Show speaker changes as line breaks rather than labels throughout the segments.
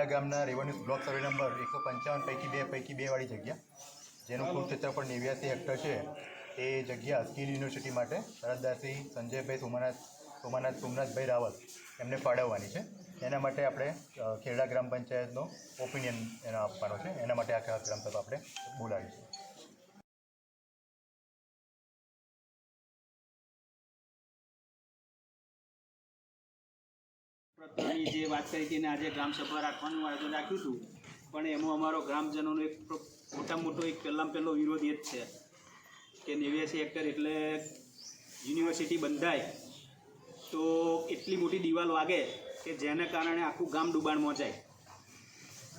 ખેડા ગામના revenue block survey number એકસો પંચાવન પૈકી બે પૈકી બે વાળી જગ્યા. જેનું કુલ ક્ષેત્રફળ નેવ્યાસી હેક્ટર છે. એ જગ્યા સ્કિલ યુનિવર્સિટી માટે અરજદારશ્રી સંજયભાઈ સોમનાથ સોમનાથ, સોમનાથભાઈ રાવત એમને ફાળવવાની છે. એના માટે આપણે ખેડા ગ્રામ પંચાયતનો ઓપિનિયન એનો આપવાનો છે. એના માટે આખા ગ્રામ સભા આપણે બોલાવી
પ્રકારની જે વાત કરી હતી ને આજે ગ્રામસભા રાખવાનું આયોજન રાખ્યું હતું. પણ એમાં અમારો ગ્રામજનોનો એક મોટા મોટો એક પહેલાં પહેલો વિરોધ એ જ છે. કે નેવ્યાસી હેક્ટર એટલે યુનિવર્સિટી બંધાય, તો એટલી મોટી દિવાલ વાગે કે જેને કારણે આખું ગામ ડૂબાણમાં જાય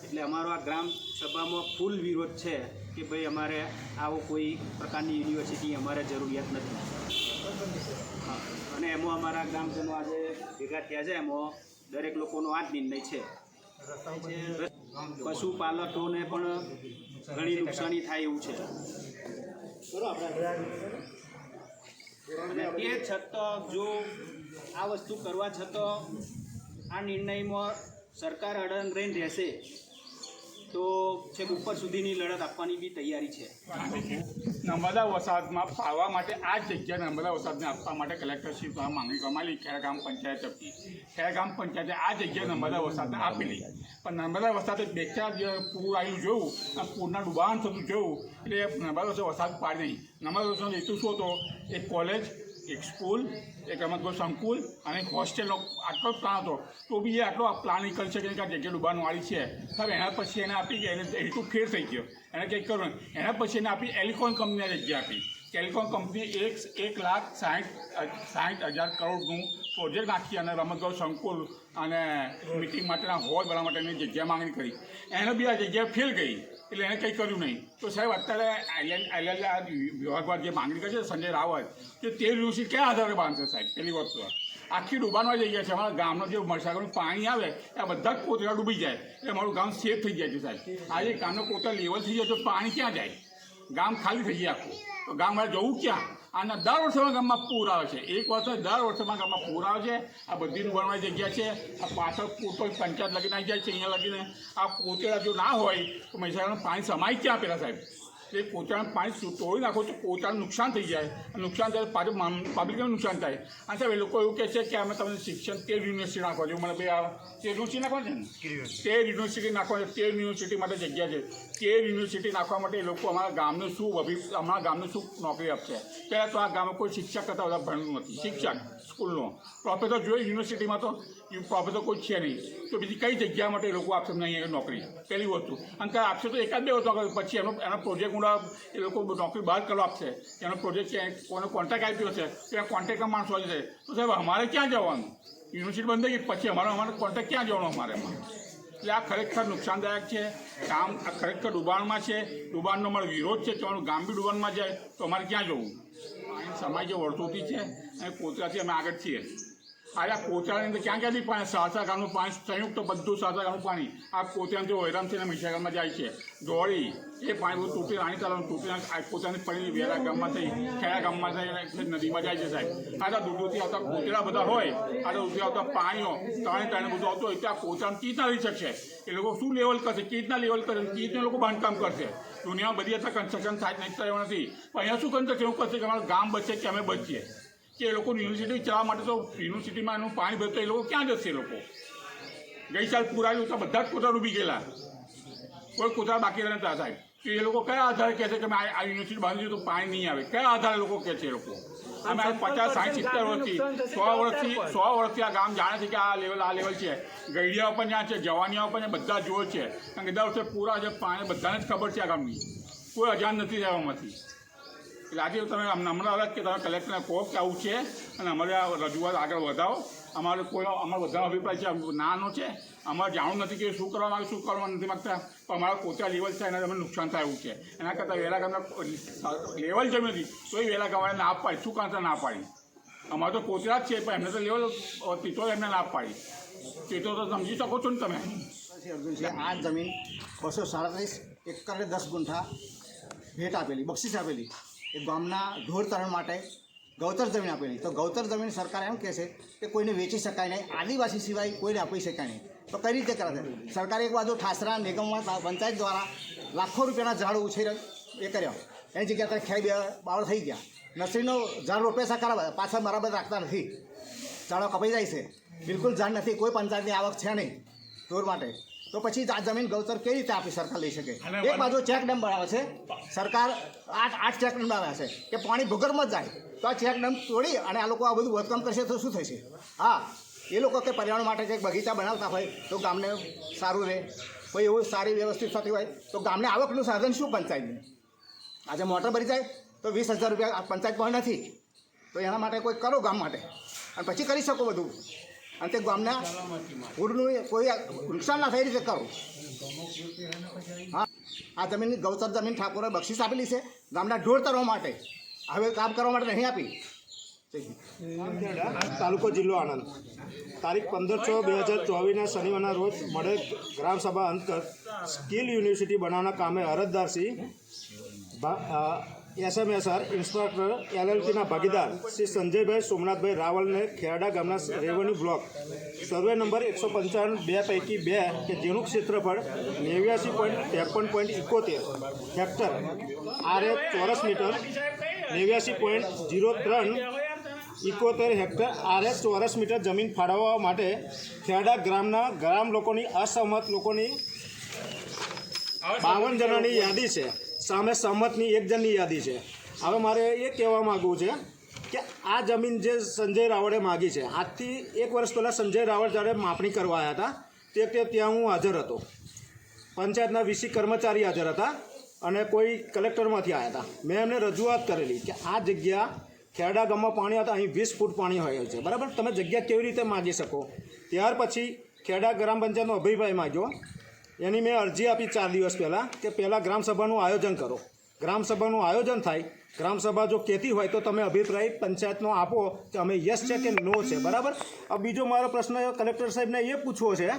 એટલે અમારો આ ગ્રામ સભામાં ફૂલ વિરોધ છે કે ભાઈ અમારે આવો કોઈ પ્રકારની યુનિવર્સિટી અમારે જરૂરિયાત નથી. અને એમાં અમારા ગ્રામજનો આજે ભેગા થયા છે, એમાં દરેક લોકોનો આ જ નિર્ણય છે. પશુપાલકોને પણ ઘણી નુકસાની થાય એવું છે. અને તે છતાં જો આ વસ્તુ કરવા છતાં આ નિર્ણયમાં સરકાર અડંગ રહીને રહેશે તો છેક ઉપર સુધીની લડત આપવાની બી તૈયારી છે.
નર્મદા વસાહતમાં પાવા માટે આ જગ્યા નર્મદા વસાહતને આપવા માટે કલેક્ટરશ્રી દ્વારા માંગણી આવી ખેડા ગામ પંચાયત તરફથી. ખેડા ગામ પંચાયતે આ જગ્યા નર્મદા વસાહતને આપેલી પણ નર્મદા વસાહતે બે ચાર પૂર આવ્યું જોયું. અને પૂરના ડુબાણ થતું જોયું. એટલે નર્મદા વસાહત પાડી નહીં નર્મદા વસાહત હેતુ શું હતો? એક કોલેજ એક સ્કૂલ, એક રમતગો સંકુલ અને હોસ્ટેલનો આટલો પ્લાન હતો. તો બી એ આટલો પ્લાન નહીં કરી શકે કે આ જગ્યા ડૂબાણવાળી છે. હવે એના પછી એને આપી કે એને હેતુ ફેર થઈ ગયો. એને કંઈક ને એના પછી એને આપી એલિકોન કંપનીને જગ્યા આપી. ટેલિકોમ કંપની એક એક લાખ સાઠ સાઠ હજાર કરોડનું પ્રોજેક્ટ નાખી અને રમતગમત સંકુલ અને મિટિંગ માટેના હોલ બનાવવા માટેની જગ્યા માંગણી કરી. એને બી આ જગ્યા ફેલ ગઈ. એટલે એને કંઈ કર્યું નહીં. તો સાહેબ, અત્યારે આઈલેન્ડ આઈલેન્ડ આ વિભાગ જે માંગણી કરી છે સંજય રાવત, કે તે ઋષિ ક્યાં આધારે બાંધશે સાહેબ? પેલી વસ્તુ આખી આખી જઈ ગયા છે. અમારા ગામનો જે મરસાગરનું પાણી આવે એ બધા જ કોતરા ડૂબી જાય. એટલે અમારું ગામ સેફ થઈ જાય છે સાહેબ. આજે ગામનો કોતરા લેવલ થઈ જાય તો પાણી ક્યાં જાય? ગામ ખાલી થઈ જાય આખું. તો ગામ મારે જવું ક્યાં? આના દર વર્ષમાં ગામમાં પૂર આવે છે. એક વર્ષ દર વર્ષમાં ગામમાં પૂર આવે છે. આ બધી ડૂબાણવાળી જગ્યા છે. આ પાછળ પૂરતો પંચાયત લગીને આવી જાય છે, અહીંયા લગીને આ કોતરા જો ના હોય, તો મહીસાગરનું પાણી સમાય ક્યાં પેલા સાહેબ? એ પોતાના પાણી તોડી નાખો તો પોતાનું નુકસાન થઈ જાય. અને નુકસાન થાય પાછું પબ્લિકને નુકસાન થાય. અને સાહેબ એ લોકો એવું કહે છે કે અમે તમને શિક્ષણ તે યુનિવર્સિટી નાખવા જોઈએ. મને ભાઈ આ તે યુનિવર્સિટી નાખવા છે ને? તે યુનિવર્સિટી. નાખવા છે. તે યુનિવર્સિટી માટે જગ્યા છે. તે યુનિવર્સિટી નાખવા માટે એ લોકો અમારા ગામને શું અભિ અમારા ગામને શું નોકરી આપશે? પહેલાં તો આ ગામમાં કોઈ શિક્ષક કરતાં બધા ભણવું નથી. શિક્ષક સ્કૂલનો. પ્રોફેસર જોઈએ યુનિવર્સિટીમાં તો પ્રોફેસર કોઈ છે નહીં. તો બીજી કઈ જગ્યા માટે એ લોકો આપશે નહીં નોકરી? પહેલી વસ્તુ. અને આપશે તો એકાદ બે વસ્તુ પછી એનો એનો પ્રોજેક્ટ ઊંડા એ લોકો નોકરી બહાર કરવા આપશે. એનો પ્રોજેક્ટ છે, કોને કોન્ટેક્ટ આપ્યો છે ત્યાં એ કોન્ટ્રાક્ટના માણસો આવી છે તો સાહેબ, અમારે ક્યાં જવાનું? યુનિવર્સિટી બંધ થઈ ગઈ, પછી અમારો અમારો કોન્ટેક્ટ ક્યાં જવાનો અમારે એટલે આ ખરેખર નુકસાનદાયક છે. ગામ આ ખરેખર ડુબાણમાં છે. ડુબાણનો અમારો વિરોધ છે. તમારું ગામ બી ડુબાણમાં જાય, તો અમારે ક્યાં જવું? અહીં સમાજ જે વર્ષોથી છે, અને કોતરાથી અમે આગળ છીએ. આ કોતરાની અંદર ક્યાં ક્યાંથી પાણી? સાસા ગામનું પાણી, સંયુક્ત બધું સાસા ગામનું પાણી. આ કોતરાથી વૈરામ થઈને મિશાગામમાં જાય છે. દોડી એ પાણી બધું તૂટી રાણી તાલાનું તૂટી પોતાની પડી વેરા ગામમાં થઈ, ખેડા ગામમાં થઈ નદીમાં જાય છે સાહેબ. આ તો દૂધોથી આવતા કોચરા બધા હોય, આ તો દૂધથી આવતા પાણીઓ, ત્રણે ત્રણે બધું આવતું હોય, ત્યાં કોતરામાં કઈ રહી શકશે. એ લોકો શું લેવલ કરશે? રીતના લેવલ કરશે રીતના લોકો બાંધકામ કરશે. દુનિયામાં બધી અત્યારે કન્સ્ટ્રક્શન થાય નહીં થાય નથી પણ અહીંયા શું કન્સ્ટ્રક્શન એવું કરશે કે અમારું ગામ બચે કે અમે બચીએ. કે એ લોકો યુનિવર્સિટી ચલાવવા માટે તો યુનિવર્સિટીમાં એનું પાણી ભરતો એ લોકો ક્યાં જશે એ લોકો? ગઈ સાલ પુરાયું તો બધા જ કોતરા ડૂબી ગયેલા. કોઈ કોતરા બાકી રહ્યા નતા સાહેબ. તો એ લોકો કયા આધારે કહે છે કે આ આ યુનિવર્સિટી બાંધી તો પાણી નહીં આવે? કયા આધારે લોકો કહે છે એ લોકો? અમે પચાસ સાઠ સિત્તેર વર્ષથી સો વર્ષથી સો વર્ષથી આ ગામ જાણે છે કે આ લેવલ આ લેવલ છે. ગઈડિયા પણ જ્યાં છે જવાનીઓ પણ બધા જોવે છે. કારણ કે દર વર્ષે પૂરા છે પાણી બધાને જ ખબર છે આ ગામની. કોઈ અજાણ નથી રહેવામાંથી. એટલે આજે તમે હમણાં આવ્યા કે તમે કલેક્ટરને કહો કે આવું છે અને અમારે આ રજૂઆત આગળ વધાવો. અમારે કોઈ અમારો બધા અભિપ્રાય છે નાનો છે. અમારે જાણવું નથી કે શું કરવા માગે શું કરવા નથી માગતા. પણ અમારા પોતા લેવલ છે એના તમે નુકસાન થાય એવું છે. એના કરતાં વહેલા ગામના લેવલ જમી નથી તો એ વહેલા ગામવાળા ના પાડી. શું કાંતા ના પાડી? અમારે તો પોતા જ છે, પણ એમને તો લેવલ તીતો એમને ના પાડી. તીતો તો સમજી શકો છો ને તમે.
છે, આ જમીન બસો સાડત્રીસ એકર દસ ગુંઠા ભેટ આપેલી, બક્ષિસ આપેલી. એ ગામના ઢોર તરણ માટે ગૌતર જમીન આપેલી તો ગૌતર જમીન સરકાર એમ કહે છે કે કોઈને વેચી શકાય નહીં. આદિવાસી સિવાય કોઈને આપી શકાય નહીં. તો કઈ રીતે કરાશે સરકારે એક બાજુ ઠાસરા નિગમમાં પંચાયત દ્વારા લાખો રૂપિયાના ઝાડ ઉછેર એ કર્યો. એની જગ્યાએ અત્યારે ખેડ બાવળ થઈ ગયા. નર્સરીનો ઝાડ રોપે સરકાર ખરા પાછળ બરાબર રાખતા નથી. ઝાડો કપાઈ જાય છે. બિલકુલ ઝાડ નથી. કોઈ પંચાયતની આવક છે નહીં. ઢોર માટે. તો પછી આ જમીન ગૌચર કેવી રીતે આપી સરકાર લઈ શકે? એક બાજુ ચેક ડેમ બનાવે છે. સરકાર આઠ આઠ ચેક ડેમ બનાવે છે કે પાણી ભૂગર્ભમાં જ જાય. તો આ ચેક ડેમ તોડી અને આ લોકો આ બધું વધકામ કરશે તો શું થશે? હા એ લોકો કે પર્યાવરણ માટે કંઈક બગીચા બનાવતા હોય તો ગામને સારું રહે. કોઈ એવું સારી વ્યવસ્થિત થતી હોય તો ગામને આવકનું સાધન શું પંચાયતનું? આજે મોટર ભરી જાય તો વીસ હજાર રૂપિયા પંચાયત પણ નથી. તો એના માટે કોઈ કરો ગામ માટે. અને પછી કરી શકો બધું. અને તે ગામના પૂરનું કોઈ નુકસાન ના થઈ રીતે કરો. હા, આ જમીનની ગૌચર જમીન ઠાકોરે બક્ષિસ આપેલી છે ગામના ઢોળ તરવા માટે. હવે કામ કરવા માટે નહીં આપી.
તાલુકો જિલ્લો આણંદ. તારીખ પંદર છ બે હજાર ચોવીસના શનિવારના રોજ મળે ગ્રામસભા અંતર્ગત સ્કિલ યુનિવર્સિટી બનાવવાના કામે અરજદારશ્રી એસએમએસઆર ઇન્સ્પેક્ટર એલએલટીના ભાગીદાર શ્રી સંજયભાઈ સોમનાથભાઈ રાવલને ખેરડા ગામના રેવન્યુ બ્લોક. સર્વે નંબર એકસો પંચાવન બે પૈકી બે કે જેનું ક્ષેત્રફળ નેવ્યાસી પોઈન્ટ ત્રેપન પોઈન્ટ ઇકોતેર હેક્ટર. આરે ચોરસ મીટર નેવ્યાસી પોઈન્ટ જીરો ત્રણ ઇકોતેર હેક્ટર. આરએસ ચોરસ મીટર જમીન ફાળવવા માટે ખેરડા ગ્રામના ગ્રામ લોકોની અસહમત લોકોની બાવન જણાની યાદી છે. સામે સહમતની એક જણની યાદી છે. હવે મારે એ કહેવા માગવું છે કે આ જમીન જે સંજય રાવળે માગી છે, આજથી એક વર્ષ પહેલાં સંજય રાવળ જ્યારે માપણી કરવા આવ્યા હતા, તે તે ત્યાં હું હાજર હતો. પંચાયતના વીસી કર્મચારી હાજર હતા અને કોઈ કલેક્ટરમાંથી આવ્યા હતા. મેં એમને રજૂઆત કરેલી કે આ જગ્યા ખેરડા ગામમાં પાણી હતા અહીં વીસ ફૂટ પાણી હોય છે. બરાબર? તમે જગ્યા કેવી રીતે માગી શકો? ત્યાર પછી ખેડા ગ્રામ પંચાયતનો અભિપ્રાય માગ્યો એની મેં અરજી આપી ચાર દિવસ પહેલાં કે પહેલાં ગ્રામસભાનું આયોજન કરો. ગ્રામસભાનું આયોજન થાય. ગ્રામસભા જો કહેતી હોય તો તમે અભિપ્રાય પંચાયતનો આપો કે અમે યસ છે કે નો છે. બરાબર? હવે બીજો મારો પ્રશ્ન કલેક્ટર સાહેબને એ પૂછવો છે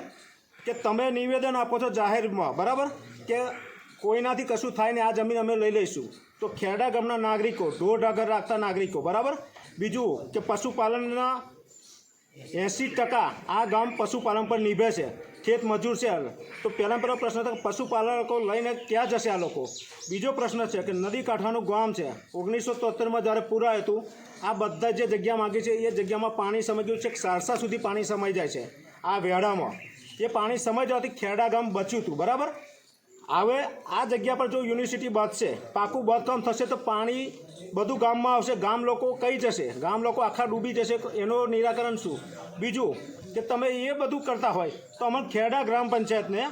કે તમે નિવેદન આપો છો જાહેરમાં. બરાબર? કે કોઈનાથી કશું થાય ને આ જમીન અમે લઈ લઈશું. તો ખેડા ગામના નાગરિકો, ઢોર ઢાગર રાખતા નાગરિકો. બરાબર? બીજું કે પશુપાલનના એંસી ટકા આ ગામ પશુપાલન પર નિભે છે. ખેત મજૂર છે તો પહેલાં પહેલો પ્રશ્ન તો પશુપાલકો લઈને ક્યાં જશે આ લોકો? બીજો પ્રશ્ન છે કે નદી કાંઠાનું ગામ છે. ઓગણીસો તોતેરમાં જ્યારે પૂરા હતું, આ બધા જે જગ્યા માગી છે, એ જગ્યામાં પાણી સમય ગયું છે કે સારસા સુધી પાણી સમાઈ જાય છે આ વેડામાં એ પાણી સમય જવાથી ખેડા ગામ બચ્યું હતું, બરાબર? હવે આ જગ્યા પર જો યુનિવર્સિટી બાંધશે પાકું બાંધકામ થશે તો પાણી બધું ગામમાં આવશે, ગામ લોકો કઈ જશે? ગામ લોકો આખા ડૂબી જશે, એનું નિરાકરણ શું? બીજું કે તમે એ બધું કરતા હોય, તો અમને ખેડા ગ્રામ પંચાયતને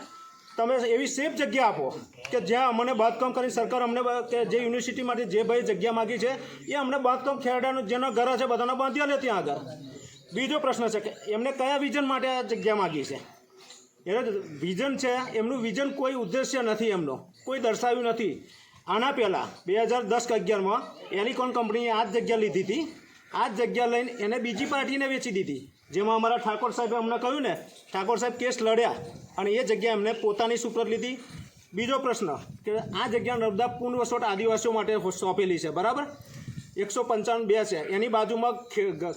તમે એવી સેફ જગ્યા આપો કે જ્યાં અમને બાંધકામ કરી સરકાર અમને કે જે યુનિવર્સિટી માટે જે ભાઈ જગ્યા માગી છે, એ અમને બાંધકામ ખેડાનું જેના ઘર છે બધાને બાંધ્યા લે ત્યાં આગળ. બીજો પ્રશ્ન છે કે એમને કયા વિઝન માટે આ જગ્યા માગી છે? એટલે વિઝન છે, એમનું વિઝન કોઈ ઉદ્દેશ્ય નથી એમનો, કોઈ દર્શાવ્યું નથી. આના પહેલાં બે હજાર દસ કે અગિયારમાં એલિકોન કંપનીએ આ જ જગ્યા લીધી હતી? આ જ જગ્યા લઈને એને બીજી પાર્ટીને વેચી દીધી. જેમાં અમારા ઠાકોર સાહેબે અમને કહ્યું ને, ઠાકોર સાહેબ કેસ લડ્યા અને એ જગ્યા એમને પોતાની સુપ્રત લીધી. બીજો પ્રશ્ન કે આ જગ્યા નર્મદા પુનઃવસવાટ આદિવાસીઓ માટે સોંપેલી છે, બરાબર? એકસો પંચાવન બે છે. એની બાજુમાં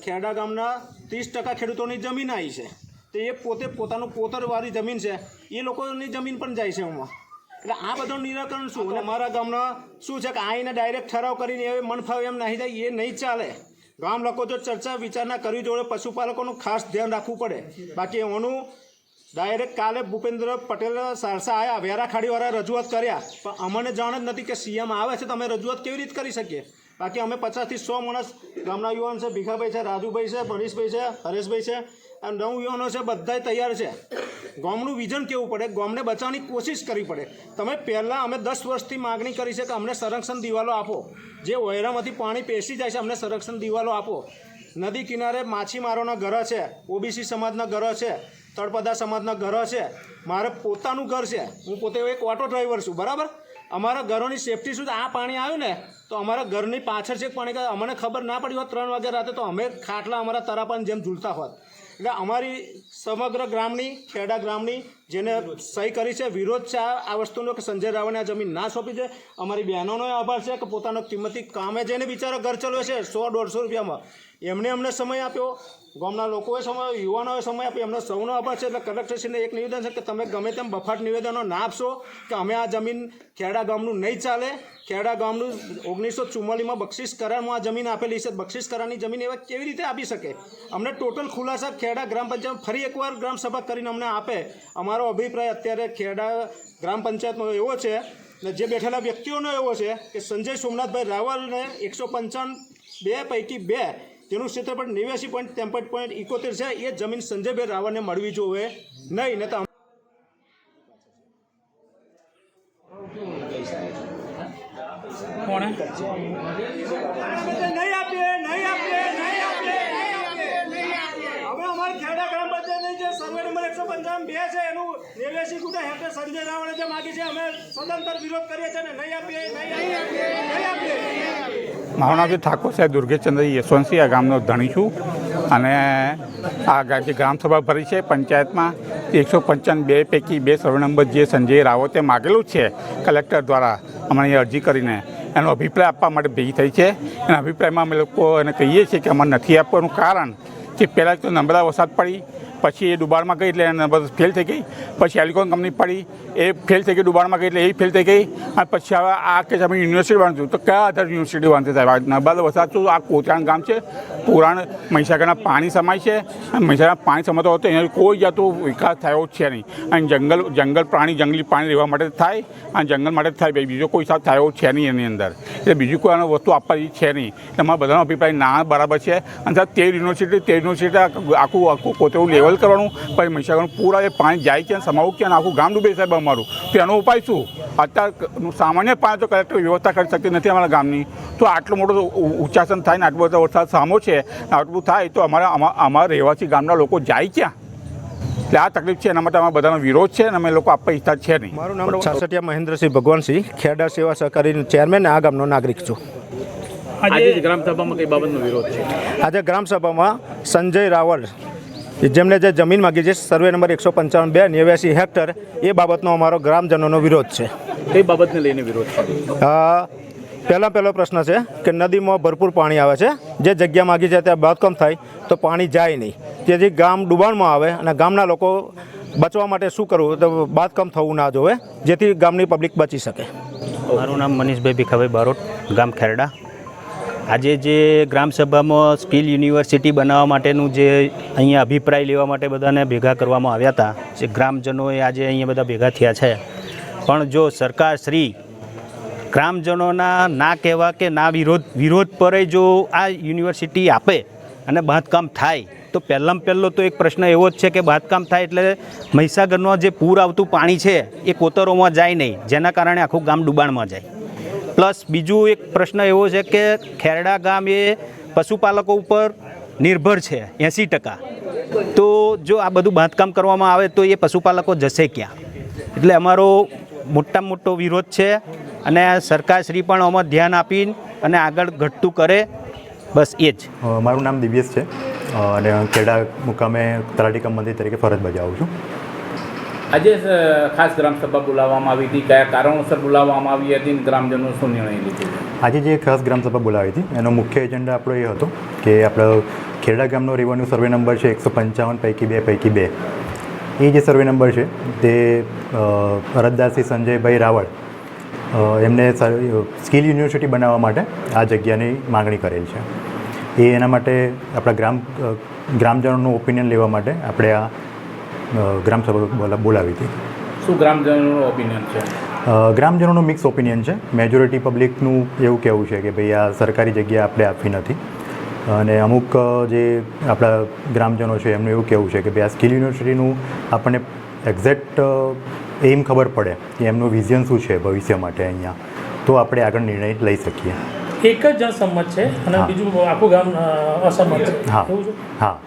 ખેડા ગામના ત્રીસ ટકા ખેડૂતોની જમીન આવી છે. તો એ પોતે પોતાનું પોતરવાળી જમીન છે. એ લોકોની જમીન પણ જાય છે એમાં. એટલે આ બધું નિરાકરણ શું? અને અમારા ગામના શું છે કે આઈને ડાયરેક્ટ ઠરાવ કરીને એ મન ફાવે એમ નહીં થાય, એ નહીં ચાલે. ગામ લોકો જો ચર્ચા વિચારણા કરવી જોડે પશુપાલકોનું ખાસ ધ્યાન રાખવું પડે. બાકી એનું ડાયરેક્ટ કાલે ભૂપેન્દ્ર પટેલ સારસા આવ્યા વેરા ખાડીવાળા રજૂઆત કર્યા. પણ અમને જાણ જ નથી કે સીએમ આવે છે તો અમે રજૂઆત કેવી રીતે કરી શકીએ? બાકી અમે પચાસથી સો માણસ ગામના યુવાન છે, ભીખાભાઈ છે, રાજુભાઈ છે, મનીષભાઈ છે, હરેશભાઈ છે. આ નવ યુવાનો છે, બધાય તૈયાર છે. ગામનું વિઝન કેવું પડે? ગામને બચાવવાની કોશિશ કરવી પડે. તમે પહેલાં અમે દસ વર્ષથી માગણી કરી છે કે અમને સંરક્ષણ દિવાલો આપો. જે ઓયરામાંથી પાણી પેસી જાય છે, અમને સંરક્ષણ દિવાલો આપો. નદી કિનારે માછીમારોના ઘર છે, ઓબીસી સમાજના ઘર છે, તળપદા સમાજના ઘર છે. મારે પોતાનું ઘર છે. હું પોતે એક ઓટો ડ્રાઈવર છું, બરાબર? અમારા ઘરોની સેફટી શું આ પાણી આવ્યું ને, તો અમારા ઘરની પાછળ છે પાણી. અમને ખબર ના પડી હોત ત્રણ વાગ્યા રાતે, તો અમે ખાટલા અમારા તરાપાની જેમ ઝૂલતા હોત. એટલે અમારી સમગ્ર ગ્રામની ખેડા ગ્રામની જેને સહી કરી છે. વિરોધ છે આ વસ્તુનો કે સંજય રાવણે આ જમીન ના સોંપી છે. અમારી બહેનોનો આભાર છે કે પોતાનો કિંમતી કામે જઈને બિચારો ઘર ચલાવે છે સો દોઢસો રૂપિયામાં. એમને અમને સમય આપ્યો. ગામના લોકોએ સમય યુવાનોએ સમય આપ્યો. એમનો સૌનો આભાર છે. એટલે કલેક્ટરશ્રીને એક નિવેદન છે કે તમે ગમે તેમ બફાટ નિવેદનો ના આપશો કે અમે આ જમીન ખેડા ગામનું નહીં ચાલે. ખેડા ગામનું ઓગણીસો ચુમ્માલીસમાં બક્ષિસ કરારમાં આ જમીન આપેલી છે. બક્ષિસ કરારની જમીન એવા કેવી રીતે આપી શકે? અમને ટોટલ ખુલાસા ખેડા ગ્રામ પંચાયત ફરી એકવાર ગ્રામ સભા કરીને અમને આપે. અમારો અભિપ્રાય અત્યારે ખેડા ગ્રામ પંચાયતનો એવો છે ને જે બેઠેલા વ્યક્તિઓનો એવો છે કે સંજય સોમનાથભાઈ રાવલને એકસો પંચાવન બે પૈકી બે તેનું ક્ષેત્રફળ નેવ્યાસી પોઈન્ટ ત્રેપન પોઈન્ટ ઇકોતેર છે. એ જમીન સંજયભાઈ રાવલને મળવી જોઈએ નહીં, ને તો નહીં આપીએ નહીં આપીએ નહીં આપીએ હવે અમારી ખેડા ગ્રામ પંચાયતની જે સર્વે નંબર એકસો પંચાવન બે છે એનું નેવ્યાસી ગુટા હેઠળ સંજય રાવળે જે માગી છે, અમે સદંતર વિરોધ કરીએ છીએ ને નહીં આપીએ નહીં આપીએ નહીં આપીએ.
મારું ઠાકોર સાહેબ દુર્ગેશચંદ્ર યશવંતસિંહ આ ગામનો ધણી છું અને આ જે ગ્રામસભા ભરી છે, પંચાયતમાં એકસો પંચાવન બે પૈકી બે સર્વે નંબર જે સંજય રાવતે માગેલું છે, કલેક્ટર દ્વારા અમારી અરજી કરીને એનો અભિપ્રાય આપવા માટે ભેગી થઈ છે. એના અભિપ્રાયમાં અમે લોકો એને કહીએ છીએ કે અમને નથી આપવાનું કારણ કે પહેલાં તો નંબરા વરસાદ પડી પછી એ ડુબાણમાં ગઈ એટલે એના બધું ફેલ થઈ ગઈ. પછી એલિકોન કંપની પડી, એ ફેલ થઈ ગઈ ડુબાણમાં ગઈ એટલે એ ફેલ થઈ ગઈ. અને પછી હવે આ કે અમે યુનિવર્સિટી બાંધશું તો કયા આધાર યુનિવર્સિટી બાંધશે સાહેબ, આ નર્મદા વરસાદ આ કોચાણ ગામ છે? પુરાણ મહીસાગરના પાણી સમાય છે? અને મહીસાગરના પાણી સમાતો હતો એનો કોઈ જાતો વિકાસ થયો છે નહીં. અને જંગલ જંગલ પ્રાણી, જંગલી પાણી રહેવા માટે થાય અને જંગલ માટે થાય ભાઈ. બીજો કોઈ હિસાબ થયો છે નહીં એની અંદર. એટલે બીજું કોઈ આનો વસ્તુ આપવાની છે નહીં. એટલે અમારા બધાનો અભિપ્રાય ના બરાબર છે. અને સાહેબ તે યુનિવર્સિટી તે યુનિવર્સિટી આખું આખું પોતે લેવલ કરવાનું પછી મહીસાગરનું પૂરા જે પાણી જાય છે સમાવું ક્યાં આખું ગામ ડૂબે સાહેબ અમારું. તો એનો ઉપાય શું? અત્યારે સામાન્ય પાણી તો કલેક્ટર વ્યવસ્થા કરી શકતી નથી અમારા ગામની. તો આટલો મોટો ઉચ્ચાસન થાય ને આટલો બધો વરસાદ સામો છે આટલું થાય તો અમારા અમારા રહેવાસી ગામના લોકો જાય ક્યાં? એટલે આ તકલીફ છે એના માટે અમારા બધાનો વિરોધ છે અને અમે લોકો આપવા ઈચ્છા છે નહીં.
મારું નામ છાસઠિયા મહેન્દ્રસિંહ ભગવાનસિંહ ખેડા સેવા સહકારી ચેરમેન આ ગામનો નાગરિક છું.
આજે ગ્રામસભામાં કઈ બાબતનો વિરોધ છે?
આજે ગ્રામસભામાં સંજય રાવલ જેમને જે જમીન માગી છે સર્વે નંબર એકસો પંચાવન બે નેવ્યાસી હેક્ટર એ બાબતનો અમારો ગ્રામજનોનો વિરોધ છે.
એ બાબતને લઈને વિરોધ છે?
પહેલાં પહેલો પ્રશ્ન છે કે નદીમાં ભરપૂર પાણી આવે છે. જે જગ્યા માગી છે ત્યાં બાંધકામ થાય તો પાણી જાય નહીં. તેથી ગામ ડુબાણમાં આવે અને ગામના લોકો બચવા માટે શું કરવું? તો બાંધકામ થવું ના જોવે જેથી ગામની પબ્લિક બચી શકે.
મારું નામ મનીષભાઈ ભીખાભાઈ બારોટ ગામ ખેરડા. આજે જે ગ્રામસભામાં સ્કિલ યુનિવર્સિટી બનાવવા માટેનું જે અહીંયા અભિપ્રાય લેવા માટે બધાને ભેગા કરવામાં આવ્યા હતા, જે ગ્રામજનોએ આજે અહીંયા બધા ભેગા થયા છે. પણ જો સરકાર શ્રી ગ્રામજનોના ના કહેવા કે ના વિરોધ વિરોધ પર જો આ યુનિવર્સિટી આપે અને બાંધકામ થાય, તો પહેલાં પહેલો તો એક પ્રશ્ન એવો જ છે કે બાંધકામ થાય એટલે મહીસાગરનો જે પૂર આવતું પાણી છે, એ કોતરોમાં જાય નહીં, જેના કારણે આખું ગામ ડુબાણમાં જાય. પ્લસ બીજું એક પ્રશ્ન એવો છે કે ખેરડા ગામ એ પશુપાલકો ઉપર નિર્ભર છે, એંસી ટકા. તો જો આ બધું બાંધકામ કરવામાં આવે તો એ પશુપાલકો જશે ક્યાં? એટલે અમારો મોટામાં મોટો વિરોધ છે અને સરકારશ્રી પણ આમાં ધ્યાન આપીને અને આગળ ઘટતું કરે, બસ એ જ.
મારું નામ દિવ્યેશ છે. અને ખેડા મુકામે તલાટી કમ મંત્રી તરીકે ફરજ બજાવું છું.
આજે ખાસ ગ્રામસભા બોલાવવામાં આવી હતી કયા કારણોસર બોલાવવામાં આવી હતી અને ગ્રામજનો શું નિર્ણય લીધો?
આજે જે ખાસ ગ્રામસભા બોલાવી હતી એનો મુખ્ય એજન્ડા આપણો એ હતો કે આપણો ખેડા ગામનો રેવન્યુ સર્વે નંબર છે એકસો પંચાવન પૈકી બે પૈકી બે. એ જે સર્વે નંબર છે તે અ, સંજયભાઈ રાવળ એમને સ્કિલ યુનિવર્સિટી બનાવવા માટે આ જગ્યાની માગણી કરેલ છે. એ એના માટે આપણા ગ્રામ ગ્રામજનોનું ઓપિનિયન લેવા માટે આપણે આ ગ્રામસભા બોલાવી હતી.
શું ગ્રામજનોનો ઓપિનિયન છે?
ગ્રામજનોનો મિક્સ ઓપિનિયન છે. મેજોરિટી પબ્લિકનું એવું કહેવું છે કે ભાઈ આ સરકારી જગ્યા આપણે આપવી નથી. અને અમુક જે આપણા ગ્રામજનો છે એમનું એવું કહેવું છે કે ભાઈ આ સ્કિલ યુનિવર્સિટીનું આપણને એક્ઝેક્ટ એમ ખબર પડે કે એમનું વિઝન શું છે ભવિષ્ય માટે અહીંયા. તો આપણે આગળ નિર્ણય લઈ શકીએ.
એક જ જણ સંમત છે અને. બીજું આખું ગામ અસંમત છે.
હા. હા.